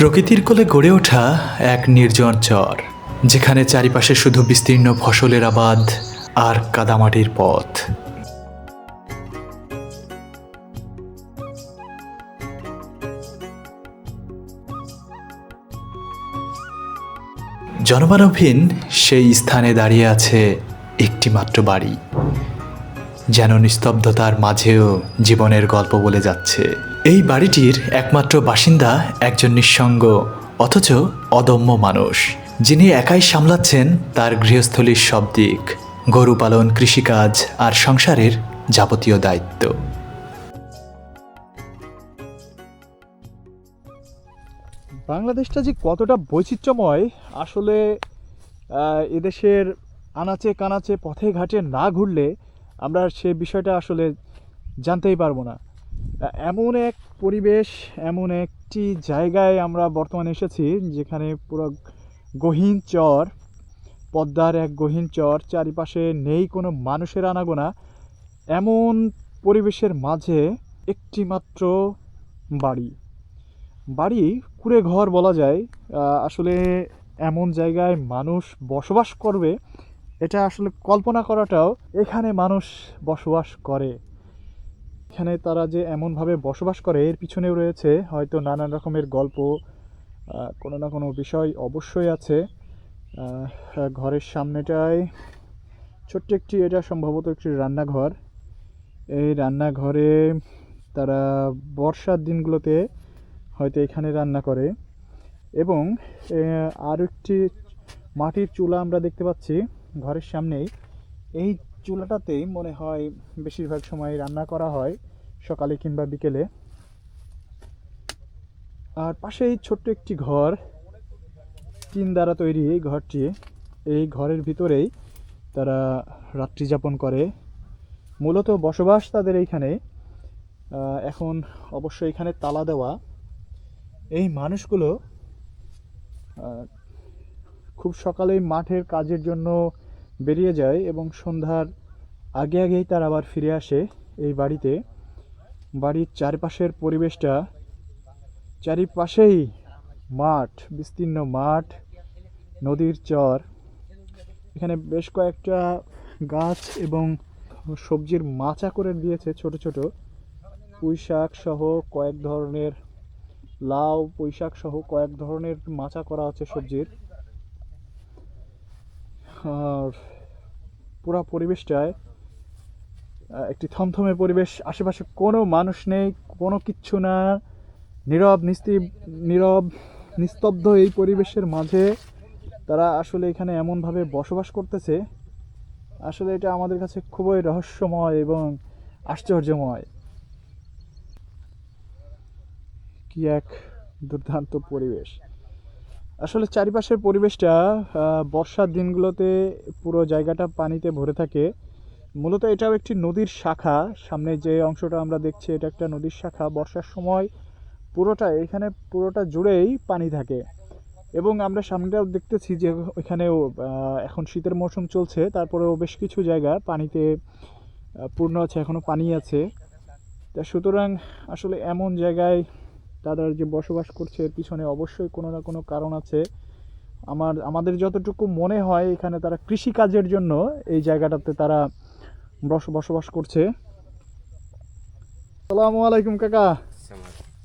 প্রকৃতির কোলে গড়ে ওঠা এক নির্জন চর, যেখানে চারিপাশে শুধু বিস্তীর্ণ ফসলের আবাদ আর কাদামাটির পথ। জনমানবহীন সেই স্থানে দাঁড়িয়ে আছে একটি মাত্র বাড়ি, যেন নিস্তব্ধতার মাঝেও জীবনের গল্প বলে যাচ্ছে। এই বাড়িটির একমাত্র বাসিন্দা একজন নিঃসঙ্গ, অথচ অদম্য মানুষ, যিনি একাই সামলাচ্ছেন তার গৃহস্থলীর সব দিক, গরু পালন, কৃষিকাজ আর সংসারের যাবতীয় দায়িত্ব। বাংলাদেশটা যে কতটা বৈচিত্র্যময়, আসলে এদেশের আনাচে কানাচে পথে ঘাটে না ঘুরলে আমরা সে বিষয়টা আসলে জানতেই পারব না। এমন এক পরিবেশ, এমন একটি জায়গায় আমরা বর্তমানে এসেছি, যেখানে পুরো গহীন চর, পদ্মার এক গহীন চর, চারিপাশে নেই কোনো মানুষের আনাগোনা। এমন পরিবেশের মাঝে একটি মাত্র বাড়ি। বাড়ি কুড়ে ঘর বলা যায়। আসলে এমন জায়গায় মানুষ বসবাস করবে, এটা আসলে কল্পনা করাটাও এখানে মানুষ বসবাস করে। এখানে তারা যে এমনভাবে বসবাস করে, এর পিছনেও রয়েছে হয়তো নানান রকমের গল্প কোনো না কোনো বিষয় অবশ্যই আছে। ঘরের সামনেটায় ছোট্ট একটি, এটা সম্ভবত একটি রান্নাঘর। এই রান্নাঘরে তারা বর্ষার দিনগুলোতে হয়তো এখানে রান্না করে। এবং আর একটি মাটির চুলা আমরা দেখতে পাচ্ছি ঘরের সামনেই। এই চুলাটাতেই মনে হয় বেশিরভাগ সময় রান্না করা হয়, সকালে কিংবা বিকেলে। আর পাশেই ছোট্ট একটি ঘর, টিন দ্বারা তৈরি এই ঘরটি। এই ঘরের ভিতরেই তারা রাত্রি যাপন করে। মূলত বসবাস তাদের এইখানে। এখন অবশ্য এখানে তালা দেওয়া। এই মানুষগুলো খুব সকালেই মাঠের কাজের জন্য বেরিয়ে যায় এবং সন্ধ্যার আগে আগেই তারা আবার ফিরে আসে এই বাড়িতে। বাড়ির চারপাশের পরিবেশটা চারিপাশেই মাঠ, বিস্তীর্ণ মাঠ, নদীর চর। এখানে বেশ কয়েকটা গাছ এবং সবজির মাচা করে দিয়েছে ছোট ছোট। পুঁই শাক সহ কয়েক ধরনের লাউ, পুঁইশাক সহ কয়েক ধরনের মাচা করা আছে সবজির। আর পুরা পরিবেশটায় একটি থমথমে পরিবেশ, আশেপাশে কোনো মানুষ নেই, কোনো কিচ্ছু না। নীরব নিস্তীব নীরব, নিস্তব্ধ এই পরিবেশের মাঝে তারা আসলে এখানে এমনভাবে বসবাস করতেছে। আসলে এটা আমাদের কাছে খুবই রহস্যময় এবং আশ্চর্যময়। কি এক দুর্দান্ত পরিবেশ। আসলে চারিপাশের পরিবেশটা বর্ষার দিনগুলোতে পুরো জায়গাটা পানিতে ভরে থাকে। মূলত এটাও একটি নদীর শাখা। সামনে যে অংশটা আমরা দেখছি, এটা একটা নদীর শাখা। বর্ষার সময় পুরোটা, এখানে পুরোটা জুড়েই পানি থাকে। এবং আমরা সামনেটাও দেখতেছি যে এখানেও এখন শীতের মৌসুম চলছে, তারপরেও বেশ কিছু জায়গা পানিতে পূর্ণ আছে এখনও পানি আছে। তা সুতরাং আসলে এমন জায়গায় তারা যে বসবাস করছে, এর পিছনে অবশ্যই কোনো না কোনো কারণ আছে। আমার, আমাদের যতটুকু মনে হয়, এখানে তারা কৃষিকাজের জন্য এই জায়গাটাতে তারা বসবাস করছে। আসসালামু আলাইকুম কাকা।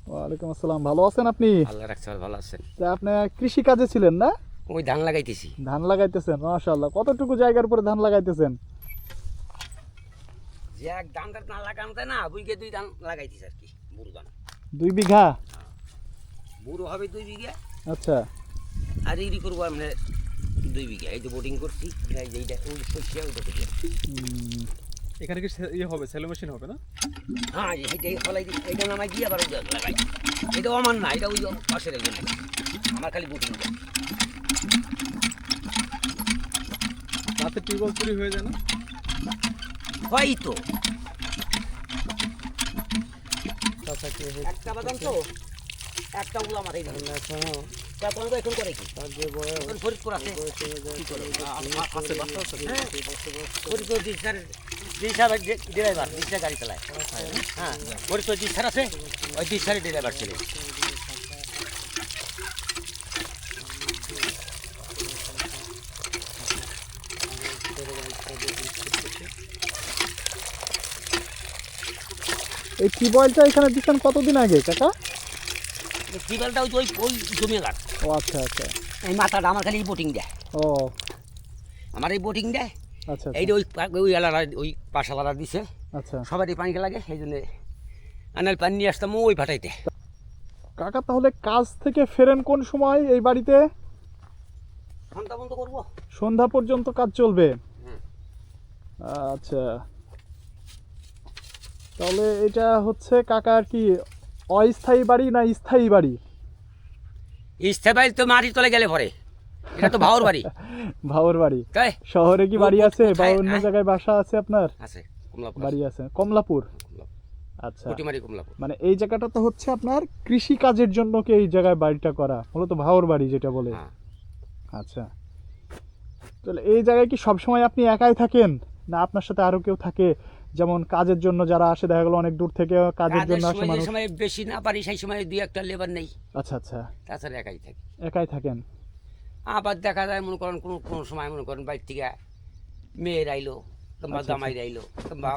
ওয়ালাইকুম আসসালাম। ভালো আছেন আপনি? আল্লাহ রাখছে ভালো আছেন। তা আপনি কৃষিকাজে ছিলেন না? ওই ধান লাগাইতেছি। ধান লাগাইতেছেন মাশাআল্লাহ। কতটুকু জায়গার উপরে ধান লাগাইতেছেন? যে এক ধান না লাগানো যায় না বুইগে দুই ধান লাগাইতেছি আর কি বুড়ো ধান। দুই বিঘা? বুড়ো হবে দুই বিঘা। আচ্ছা। আর ইরি করব আমরা দুই বিঘা। এই যে বোটিং করছি এইটা ওই শস্য ওইটা এখানে কি ইয়ে হবে সেলো মেশিন হবে না? হ্যাঁ এইটা ফলাই দিই এইটা নামাই দিয়ে আবার লাগাই এটা আমার না এটা ওই পাশের একজন আমার খালি বোটিং রাতে টিউবওয়েল চুরি হয়ে যায় না? হয় তো। একটা বাদাম তো একটা উলা ধান তারপর তো এখন করে কি? ফরিদপুর আছে। ফরিদপুর গাড়ি চালায়। হ্যাঁ তো ওই ড্রাইভার এই এখানে দিচ্ছেন কতদিন আগে কাকা? টিউবওয়েলটা ওই ওই জমি ও আচ্ছা আচ্ছা। এই মাথাটা আমার খালি বোটিং দেয়। ও। আমার এই বোটিং দেয়। আচ্ছা এই যে ওই ওই ওই পাশালারা দিছে। আচ্ছা। সবারই পানি লাগে এই জন্য আনাল পানি নিয়ে আসতাম ওই কাকা তাহলে কাজ থেকে ফেরেন কোন সময় এই বাড়িতে? ঘণ্টা বন্ধ করব। সন্ধ্যা পর্যন্ত কাজ চলবে? আচ্ছা। তাহলে এটা হচ্ছে কাকার কি অস্থায়ী বাড়ি না স্থায়ী বাড়ি? ইস্তেফাই তো মাটির তলে গেলে পরে। এটা তো ভাওর বাড়ি। ভাওর বাড়ি। শহরে কি বাড়ি আছে? বা অন্য হ্যাঁ? জায়গায় বাসা আছে আপনার? আছে কমলাপুর বাড়ি আছে। কমলাপুর? আচ্ছা। কমলাপুর। মানে এই জায়গাটা তো হচ্ছে আপনার কৃষি কাজের জন্য কি এই জায়গায় বাড়িটা করা? মূলত ভাওর বাড়ি যেটা বলে। হ্যাঁ। আচ্ছা। তাহলে এই জায়গায় কি সবসময় আপনি একাই থাকেন? না আপনার সাথে আরও কেউ থাকে? যেমন কাজের জন্য যারা আসে দেখা গেলো অনেক দূর থেকে কাজের কাজের জন্য আসে মানুষ। সময় বেশি না পারি সেই সময় দুই একটা লেবার নেই। আচ্ছা আচ্ছা। তাছাড়া একাই থাকি। একাই থাকেন। আবার দেখা যায় মনে করেন কোনো কোনো সময় মনে করেন বাড়ি থেকে মেয়ের আইলো কিংবা আচ্ছা, জামাই আইলো কিংবা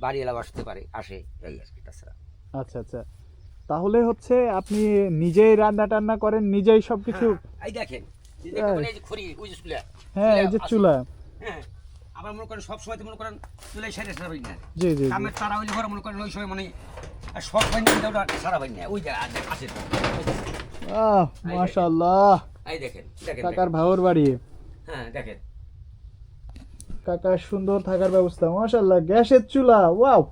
বাড়ি এলাও আসতে পারে আসে এই আর কি তাছাড়া। আচ্ছা আচ্ছা। তাহলে হচ্ছে আপনি নিজেই রান্না টান্না করেন নিজেই সব কিছু হ্যাঁ, এই দেখেন হ্যাঁ। এই। যে চুলা হ্যাঁ। চুলা হ্যাঁ আবার মনে করেন সব সময় মনে করেন চুলাই সেরে সারা না। জি জি কামের তারা হইলে ঘরে মনে করেন ওই সময় মানে সব ওটা সারা না ওই যে আছে- মাশাআল্লাহ। এই দেখেন দেখেন কাকার ভাওর বাড়ি। হ্যাঁ দেখেন। কাকার সুন্দর থাকার ব্যবস্থা মাশাআল্লাহ। গ্যাসের চুলা ওয়াও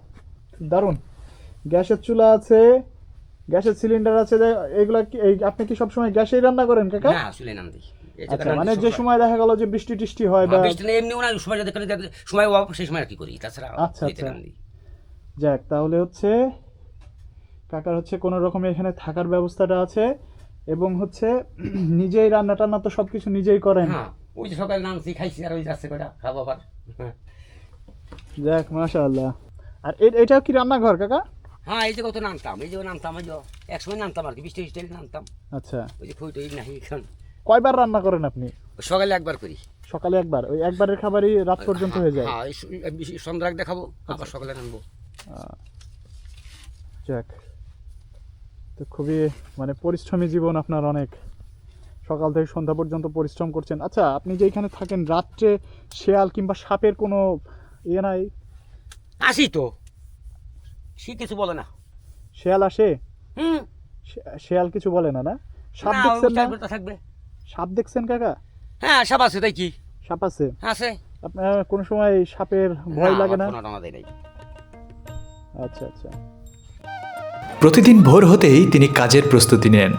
দারুণ গ্যাসের চুলা আছে গ্যাসের সিলিন্ডার আছে এগুলা কি এই আপনি কি সবসময় গ্যাসেই রান্না করেন কাকা? হ্যাঁ চুলে দিই আচ্ছা মানে যে সময় দেখা গেল যে বৃষ্টি টিষ্টি হয় বা হ্যাঁ, বৃষ্টি নেই, এমনিও না সময় সময় অভাব সেই সময় আর কি করি। তাছাড়া আচ্ছা, আচ্ছা। যাক তাহলে হচ্ছে কাকার হচ্ছে কোনো রকমে এখানে থাকার ব্যবস্থাটা আছে। এবং হচ্ছে নিজেই রান্না টান্না তো সবকিছু নিজেই করেন। হ্যাঁ ওই যে সকালে নামছি খাইছি আর ওই যাচ্ছে কটা খাব আবার। যাক মাশাআল্লাহ। আর এ- এটাও কি রান্নাঘর কাকা? হ্যাঁ এই যে কত নামতাম এই যে নামতাম ওই যে এক সময় নামতাম আর কি বৃষ্টি বৃষ্টি নামতাম। আচ্ছা। ওই যে খুঁই টুই নাই এখন। কয়বার রান্না করেন আপনি? সকালে একবার করি। সকালে একবার? ওই একবারের খাবারই রাত পর্যন্ত হয়ে যায়? হ্যাঁ এই বেশি সন্ধ্যা এক দেখাবো আবার সকালে নামবো। যাক। তো খুবই মানে পরিশ্রমী জীবন আপনার অনেক। সকাল থেকে সন্ধ্যা পর্যন্ত পরিশ্রম করছেন। আচ্ছা আপনি যে এখানে থাকেন রাত্রে শেয়াল কিংবা সাপের কোনো ইয়ে নাই? আসি তো। সে কিছু বলে না। শেয়াল আসে? হুম। শেয়াল কিছু বলে না না? সাপ দেখছেন না? থাকবে। সাপ দেখছেন কাকা? হ্যাঁ সাপ আছে তাই কি? সাপ আছে? আছে। আপনার কোনো সময় সাপের ভয় লাগে না? আচ্ছা আচ্ছা। প্রতিদিন ভোর হতেই তিনি কাজের প্রস্তুতি নেন।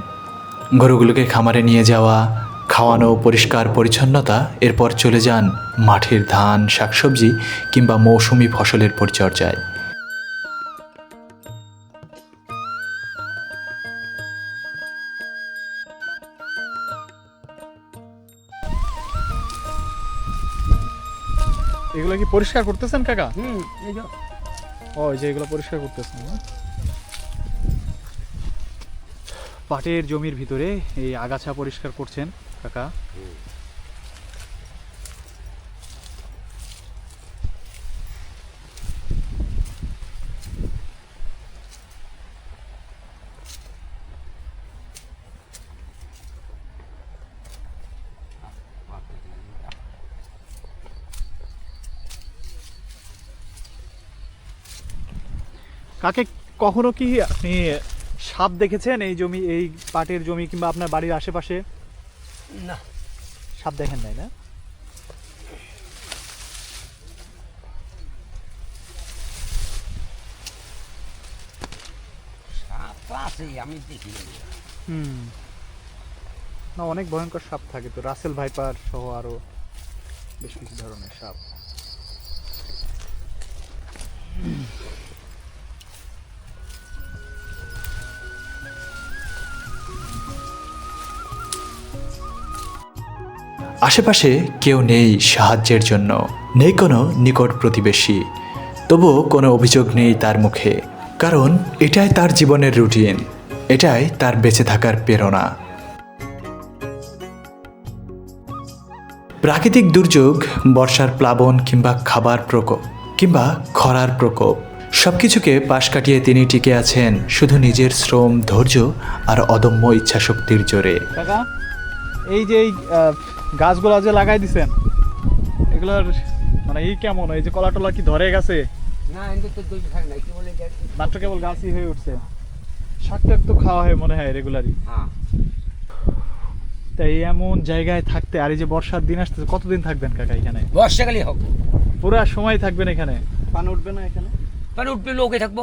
গরুগুলোকে খামারে নিয়ে যাওয়া খাওয়ানো পরিষ্কার পরিচ্ছন্নতা এরপর চলে যান মাঠের ধান শাকসবজি কিংবা মৌসুমি ফসলের পরিচর্যায়। এগুলো কি পরিষ্কার করতেছেন কাকা? হুম এই যে। ও যে এগুলো পরিষ্কার করতেছেন। পাটের জমির ভিতরে এই আগাছা পরিষ্কার করছেন কাকা। কাকে কখনো কি আপনি সাপ দেখেছেন? এই জমি এই পাটের জমি কিংবা আপনার বাড়ির আশেপাশে? না। সাপ দেখেন নাই না? সাপ আমি দেখি না। হুম। না অনেক ভয়ঙ্কর সাপ থাকে তো। রাসেল ভাইপার সহ আরও বেশ কিছু ধরনের সাপ। আশেপাশে কেউ নেই সাহায্যের জন্য, নেই কোনো নিকট প্রতিবেশী। তবুও কোনো অভিযোগ নেই তার মুখে, কারণ এটাই তার জীবনের রুটিন, এটাই তার বেঁচে থাকার প্রেরণা। প্রাকৃতিক দুর্যোগ, বর্ষার প্লাবন কিংবা খাবার প্রকোপ, কিংবা খরার প্রকোপ সব কিছুকে পাশ কাটিয়ে তিনি টিকে আছেন শুধু নিজের শ্রম, ধৈর্য আর অদম্য ইচ্ছাশক্তির জোরে। এই যে গাছগুলো যে লাগাই দিছেন এগুলোর মানে এই কেমন? এই যে কলা টলা কি ধরে গেছে? না এমনি তো দই থাকে না কি বলে এটা? মাত্র কেবল গাছই হয়ে উঠছে। শাক টাক তো খাওয়া হয় মনে হয় রেগুলারই হ্যাঁ। তাই এমন জায়গায় থাকতে আর এই যে বর্ষার দিন আসতেছে কতদিন থাকবেন কাকা এখানে? বর্ষাকালই হোক। পুরো সময় থাকবেন এখানে? পান উঠবে না এখানে? মানে উঠবে লোকে থাকব।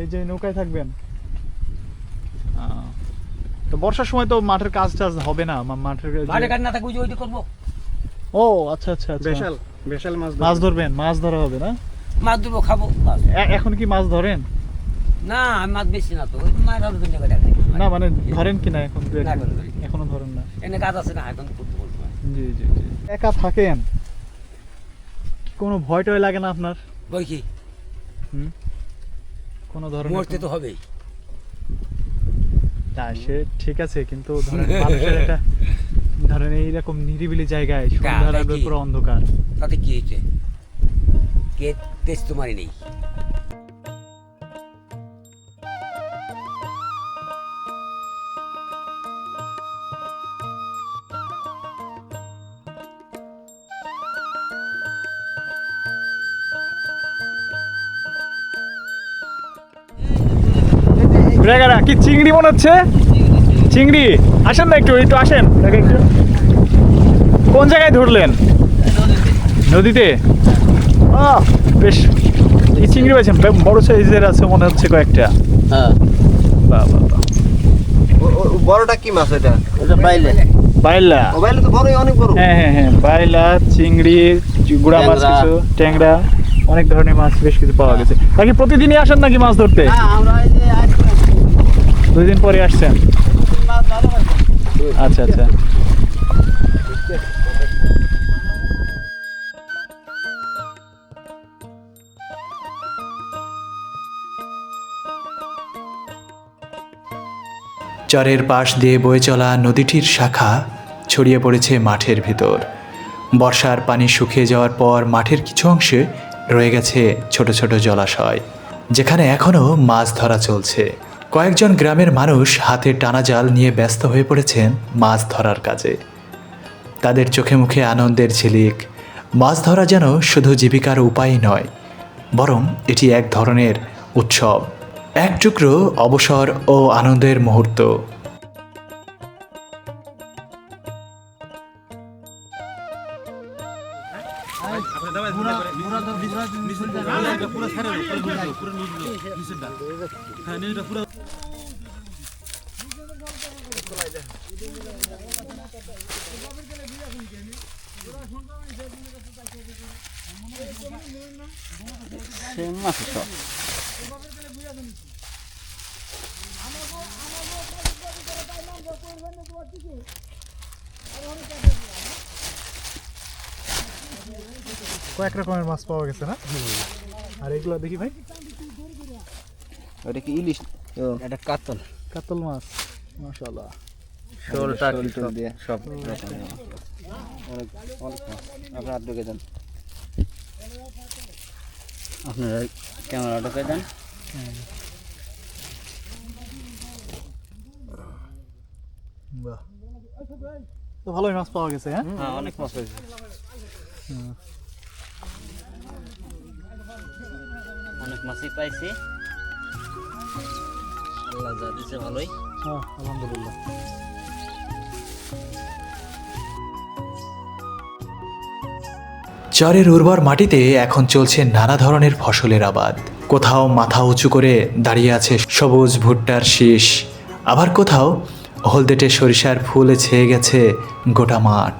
এই যে নৌকায় থাকবেন? তো বর্ষার সময় তো মাঠের কাজ টাজ হবে না মা- মাঠের মাঠে কাজ না থাকবে ওই যে ওইটা করব। ও আচ্ছা আচ্ছা আচ্ছা। বেশাল বেশাল মাছ মাছ ধরবেন মাছ ধরা হবে না? মাছ ধরবো খাব এখন কি মাছ ধরেন? না আমি মাছ বেশি না তো ওই মাছ ধরবো দুনিয়া করে না মানে ধরেন কি না এখন এখন ধরেন না। এনে কাজ আছে না এখন করতে বলব জি জি জি। একা থাকেন? কোনো ভয় টয় লাগে না আপনার? বই কি? হুম? কোনো ধরনের মরতে তো হবেই। না সে ঠিক আছে কিন্তু ধরেন মানুষের একটা ধরেন এইরকম নিরিবিলি জায়গায় সন্ধ্যার তাই পুরো অন্ধকার। তাতে কি হয়েছে? কে তেজ তোমারই নেই। ব্রেগারা কি চিংড়ি মনে হচ্ছে? চিংড়ি। আসেন না একটু একটু আসেন। একটু। কোন জায়গায় ধরলেন? নদীতে? আহ, বেশ। এই চিংড়ি পেয়েছেন বড় সাইজের আছে মনে হচ্ছে কয়েকটা। হ্যাঁ। বাহ বাহ বাহ বড়টা কি মাছ এটা? ওটা পাইলে বাইলা। মোবাইলে তো বড়ই অনেক বড়। হ্যাঁ হ্যাঁ হ্যাঁ। বাইলা চিংড়ি গুড়া মাছ ট্যাংরা। কিছু ট্যাংরা। অনেক ধরনের মাছ বেশ কিছু পাওয়া গেছে। বাকি প্রতিদিনই আসেন নাকি মাছ ধরতে? আমরা এই যে আজ দুই দিন পরে আসছেন? আচ্ছা আচ্ছা। চরের পাশ দিয়ে বয়ে চলা নদীটির শাখা ছড়িয়ে পড়েছে মাঠের ভিতর। বর্ষার পানি শুকিয়ে যাওয়ার পর মাঠের কিছু অংশে রয়ে গেছে ছোট ছোট জলাশয়, যেখানে এখনও মাছ ধরা চলছে। কয়েকজন গ্রামের মানুষ হাতে টানা জাল নিয়ে ব্যস্ত হয়ে পড়েছেন মাছ ধরার কাজে। তাদের চোখে মুখে আনন্দের ঝিলিক। মাছ ধরা যেন শুধু জীবিকার উপায় নয়, বরং এটি এক ধরনের উৎসব। এক টুকরো অবসর ও আনন্দের মুহূর্ত। মাছ পাওয়া গেছে না? আর এগুলো দেখি ভাই। ওটা কি ইলিশ? এটা কাতল। কাতল মাছ। মাশাআল্লাহ। শোলটা শোল দিয়ে। সব অনেক অনেক মাছ। আপনার ঢুকে যান। আপনারা ক্যামেরাটা কে দেন বাহ। তো ভালোই মাছ পাওয়া গেছে হ্যাঁ? হ্যাঁ অনেক মাছ হয়েছে। অনেক মাছই পাইছি। আল্লাহ যা দিছে ভালোই। হ্যাঁ আলহামদুলিল্লাহ। চরের উর্বর মাটিতে এখন চলছে নানা ধরনের ফসলের আবাদ। কোথাও মাথা উঁচু করে দাঁড়িয়ে আছে সবুজ ভুট্টার শীষ। আবার কোথাও হলদেটে সরিষার ফুলে ছেয়ে গেছে গোটা মাঠ।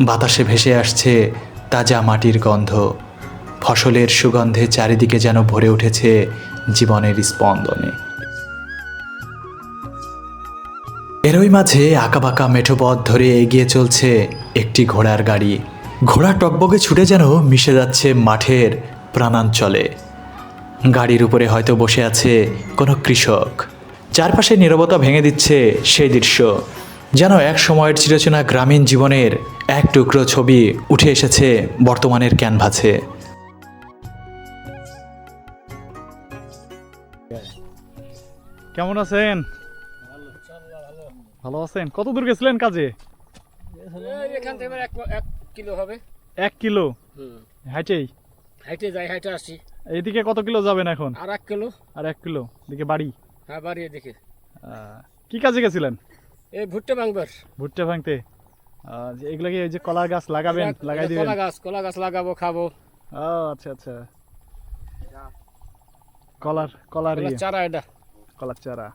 বাতাসে ভেসে আসছে তাজা মাটির গন্ধ। ফসলের সুগন্ধে চারিদিকে যেন ভরে উঠেছে জীবনের স্পন্দনে। এরই মাঝে আঁকাবাঁকা মেঠো পথ ধরে এগিয়ে চলছে একটি ঘোড়ার গাড়ি। ঘোড়া টকবগে ছুটে যেন মিশে যাচ্ছে মাঠের প্রাণাঞ্চলে। গাড়ির উপরে হয়তো বসে আছে কোনো কৃষক। চারপাশে নীরবতা ভেঙে দিচ্ছে সেই দৃশ্য, যেন এক সময়ের চিরচেনা গ্রামীণ জীবনের এক টুকরো ছবি উঠে এসেছে বর্তমানের ক্যানভাসে। কেমন আছেন? ভালো আছেন। কত দূর গেছিলেন কাজে? এখান থেকে এক কিলো হবে। এক কিলো? হাইটেই? হাইটে যাই হাইটে আসছি এইদিকে কত কিলো যাবেন এখন? আর এক কিলো। আর এক কিলো? দিকে বাড়ি? হ্যাঁ দেখে আহ, কি কাজে গেছিলেন? এই ভুট্টা ভাঙবার। ভুট্টা ভাঙতে। এগুলা কি ওই যে কলা গাছ লাগাবেন? লাগাই দিবেন? কলা গাছ কলা গাছ লাগাবো খাব। ও আচ্ছা আচ্ছা। কলার কলার কলার ইয়ে, চারা এটা। কলার চারা।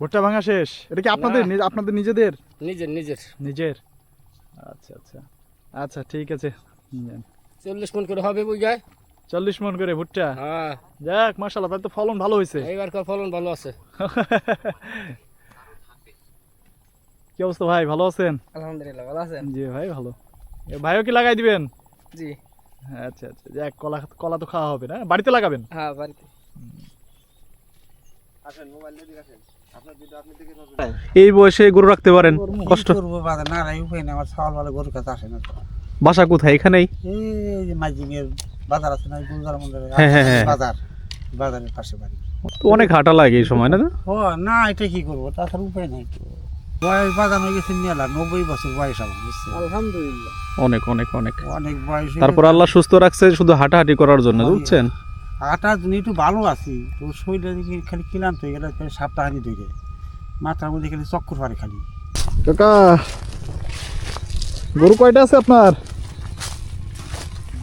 ভুট্টা ভাঙা শেষ? এটা কি আপনাদের আপনাদের নিজেদের? নিজের নিজের। নিজের? আচ্ছা আচ্ছা। আচ্ছা ঠিক আছে। চল্লিশ মন করে হবে বুঝায় চল্লিশ মন করে ভুট্টা? হ্যাঁ। যাক মাসাল্লাহ তাহলে তো ফলন ভালো হয়েছে। এইবার ফলন ভালো আছে। কি অবস্থা ভাই ভালো আছেন? আলহামদুলিল্লাহ ভালো আছেন? জি ভাই ভালো। এ ভাইও কি লাগাই দিবেন? জি। আচ্ছা আচ্ছা যাক কলা কলা তো খাওয়া হবে না? বাড়িতে লাগাবেন? হ্যাঁ বাড়িতে। এই বয়সে গরু রাখতে পারেন। কষ্ট। করব বাজার না রাই উপায় না আমার ভালো গরুর কাছে আসে না বাসা কোথায়? এখানেই? এই যে মাইজিংয়ের বাজার আছে না গুলজার মন্দিরে। হ্যাঁ, হ্যাঁ, হ্যাঁ। বাজার বাজারের পাশে বাড়ি। তো অনেক হাঁটা লাগে এই সময় না ও না এটা কি করব? তাছাড়া উপায় নাই তো। বয়স বাজানো গেছে মেলা নব্বই বছর বয়স আমার আলহামদুলিল্লাহ। অনেক অনেক অনেক। অনেক বয়স তারপর আল্লাহ সুস্থ রাখছে শুধু হাঁটাহাঁটি করার জন্য বুঝছেন? জন্য একটু ভালো আছি তো শরীরটা দিকে খালি ক্লান্ত হয়ে গেলে খালি সাপ্তাহানি ধরে মাথার মধ্যে খালি চক্কর পারে খালি। কাকা গরু কয়টা আছে আপনার?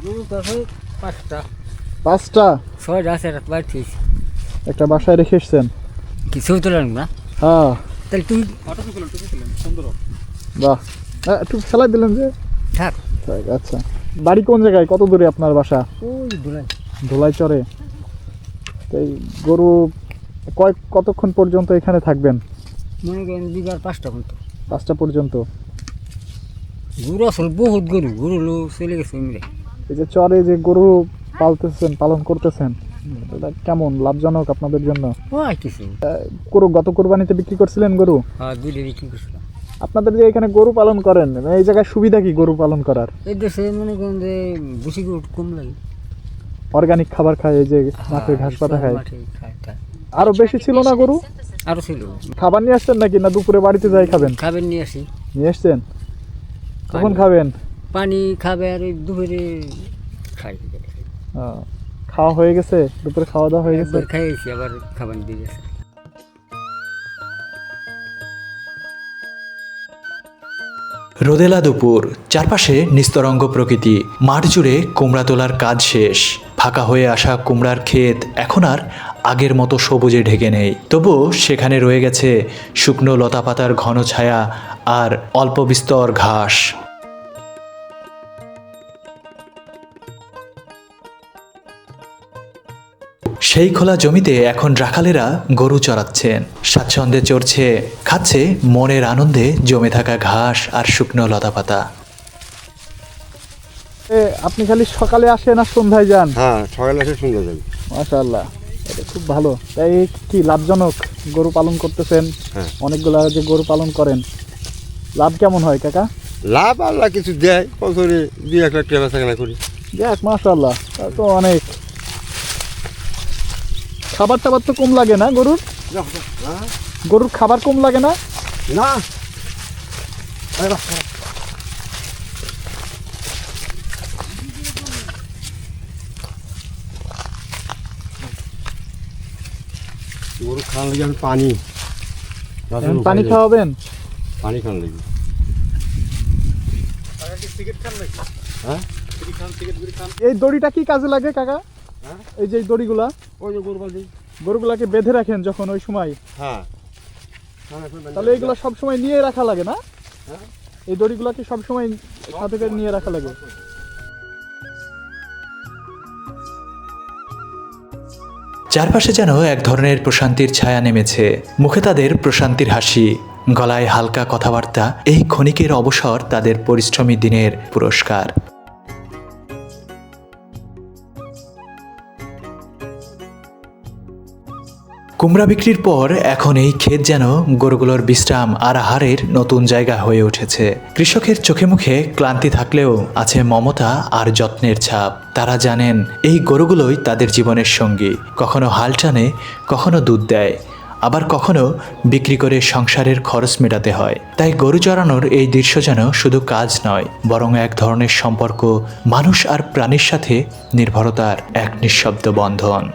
গরু কাছে পাঁচটা। পাঁচটা? ছয়টা আছে একটা বাড়তি একটা বাসায় রেখে এসছেন? কিছু তোলেন না? হ্যাঁ। তাহলে তুই বাহ। হ্যাঁ, একটু ফেলাই দিলেন যে? থাক, আচ্ছা বাড়ি কোন জায়গায়? কত দূরে আপনার বাসা? ওই দূরে। ধোলাই চরে এই গরু কয় কতক্ষণ পর্যন্ত এখানে থাকবেন? মনে করেন বিঘার পাঁচটা মতো পাঁচটা পর্যন্ত? গরু আসল বহুত গরু গরু লো চলে গেছে মিলে এই যে চরে যে গরু পালতেছেন পালন করতেছেন এটা কেমন লাভজনক আপনাদের জন্য? কিছু গরু গত কোরবানিতে বিক্রি করছিলেন গরু? হ্যাঁ বিক্রি করছিলাম। আপনাদের যে এখানে গরু পালন করেন এই জায়গায় সুবিধা কি গরু পালন করার? এই দেশে মনে করেন যে বেশি গরু কম লাগে। অর্গানিক খাবার খায় এই যে মাঠে ঘাস পাতা খায়। আরও বেশি ছিল না গরু? আরও ছিল। খাবার নিয়ে আসছেন নাকি না দুপুরে বাড়িতে যাই খাবেন? খাবেন নিয়ে আসি। নিয়ে আসছেন? কখন খাবেন? পানি খাবে আর দুপুরে খাই। খাওয়া হয়ে গেছে? দুপুরে খাওয়া দাওয়া হয়ে গেছে? একবার খাইয়েছি আবার খাবার দিয়ে গেছে। রোদেলা দুপুর চারপাশে নিস্তরঙ্গ প্রকৃতি মাঠ জুড়ে কুমড়া তোলার কাজ শেষ। ফাঁকা হয়ে আসা কুমড়ার ক্ষেত এখন আর আগের মতো সবুজে ঢেকে নেই। তবুও সেখানে রয়ে গেছে শুকনো লতাপাতার ঘন ছায়া আর অল্প বিস্তর ঘাস। সেই খোলা জমিতে এখন রাখালেরা গরু চড়াচ্ছেন স্বাচ্ছন্দ্যে চড়ছে, খাচ্ছে মনের আনন্দে জমে থাকা ঘাস আর শুকনো লতাপাতা। আপনি খালি সকালে আসেন আর সন্ধ্যায় যান? হ্যাঁ সকালে এসে সুন্দর যাবে মাশাআল্লাহ এটা খুব ভালো। তাই কি লাভজনক? গরু পালন করতেছেন হ্যাঁ। অনেকগুলা যে গরু পালন করেন লাভ কেমন হয় কাকা? লাভ আল্লাহ কিছু দেয় বছরে দুই এক লাখ টাকা বেচা কেনা করি। যাক মাশাআল্লাহ তা তো অনেক। খাবার টাবার তো কম লাগে না গরুর? গরুর খাবার কম লাগে না? না। গরু খাওয়ান লাগে আমি পানি পানি খাওয়াবেন? পানি খাওয়ান লাগে। হ্যাঁ? এই দড়িটা কি কাজে লাগে কাকা? হ্যাঁ? এই যে দড়িগুলা? ওই যে গরু গরুগুলাকে বেঁধে রাখেন যখন ওই সময়? হ্যাঁ। তাহলে এগুলো সব সময় নিয়ে রাখা লাগে না? হ্যাঁ। এই দড়িগুলোকে সব সময় সাথে করে নিয়ে রাখা লাগে। চারপাশে যেন এক ধরনের প্রশান্তির ছায়া নেমেছে। মুখে তাদের প্রশান্তির হাসি, গলায় হালকা কথাবার্তা, এই ক্ষণিকের অবসর তাদের পরিশ্রমী দিনের পুরস্কার। কুমড়া বিক্রির পর এখন এই ক্ষেত যেন গরুগুলোর বিশ্রাম আর আহারের নতুন জায়গা হয়ে উঠেছে। কৃষকের চোখে মুখে ক্লান্তি থাকলেও আছে মমতা আর যত্নের ছাপ। তারা জানেন, এই গরুগুলোই তাদের জীবনের সঙ্গী। কখনো হাল টানে, কখনো দুধ দেয়। আবার কখনো বিক্রি করে সংসারের খরচ মেটাতে হয়। তাই গরু চড়ানোর এই দৃশ্য যেন শুধু কাজ নয়, বরং এক ধরনের সম্পর্ক, মানুষ আর প্রাণীর সাথে নির্ভরতার এক নিঃশব্দ বন্ধন।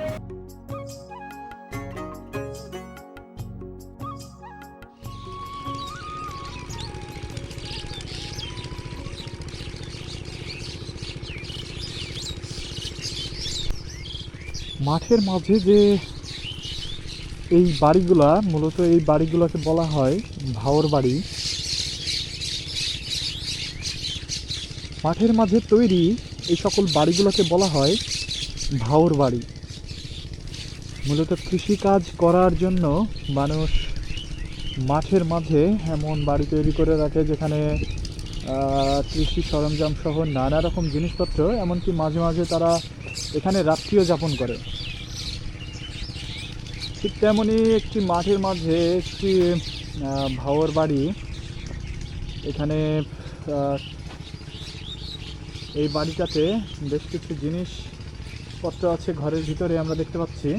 মাঠের মাঝে যে এই বাড়িগুলা, মূলত এই বাড়িগুলোকে বলা হয় ভাওর বাড়ি। মাঠের মাঝে তৈরি এই সকল বাড়িগুলোকে বলা হয় ভাওর বাড়ি। মূলত কৃষিকাজ করার জন্য মানুষ মাঠের মাঝে এমন বাড়ি তৈরি করে রাখে যেখানে কৃষি সরঞ্জাম সহ নানা রকম জিনিসপত্র, এমনকি মাঝে মাঝে তারা এখানে রাত্রিও যাপন করে। ঠিক তেমনই একটি মাঠের মাঝে একটি ভাওয়ার বাড়ি। এখানে এই বাড়িটাতে বেশ কিছু জিনিসপত্র আছে ঘরের ভিতরে আমরা দেখতে পাচ্ছি।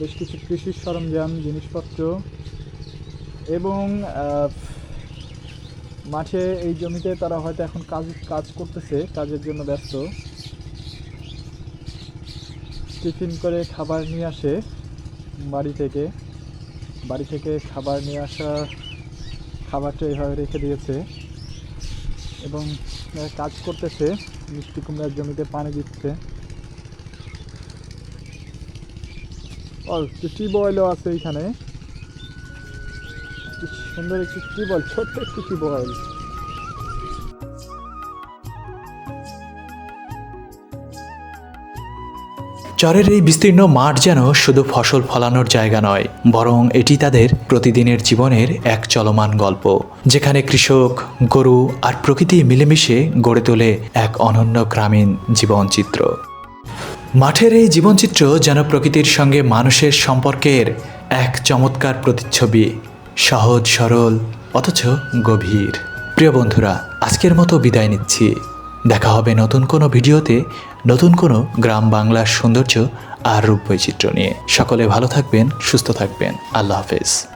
বেশ কিছু কৃষি সরঞ্জাম, জিনিসপত্র এবং মাঠে এই জমিতে তারা হয়তো এখন কাজ কাজ করতেছে, কাজের জন্য ব্যস্ত। টিফিন করে খাবার নিয়ে আসে বাড়ি থেকে। বাড়ি থেকে খাবার নিয়ে আসা খাবারটা এইভাবে রেখে দিয়েছে। এবং কাজ করতেছে, মিষ্টি কুমড়ার জমিতে পানি দিচ্ছে। ও টিউবওয়েলও আছে এইখানে সুন্দর একটি টিউবওয়েল ছোট্ট একটি টিউবওয়েল চরের এই বিস্তীর্ণ মাঠ যেন শুধু ফসল ফলানোর জায়গা নয়, বরং এটি তাদের প্রতিদিনের জীবনের এক চলমান গল্প, যেখানে কৃষক, গরু আর প্রকৃতি মিলেমিশে গড়ে তোলে এক অনন্য গ্রামীণ জীবনচিত্র। মাঠের এই জীবনচিত্র যেন প্রকৃতির সঙ্গে মানুষের সম্পর্কের এক চমৎকার প্রতিচ্ছবি সহজ, সরল, অথচ গভীর। প্রিয় বন্ধুরা, আজকের মতো বিদায় নিচ্ছি। দেখা হবে নতুন কোনো ভিডিওতে, নতুন কোনো গ্রাম বাংলার সৌন্দর্য আর রূপ বৈচিত্র্য নিয়ে। সকলে ভালো থাকবেন, সুস্থ থাকবেন। আল্লাহ হাফেজ।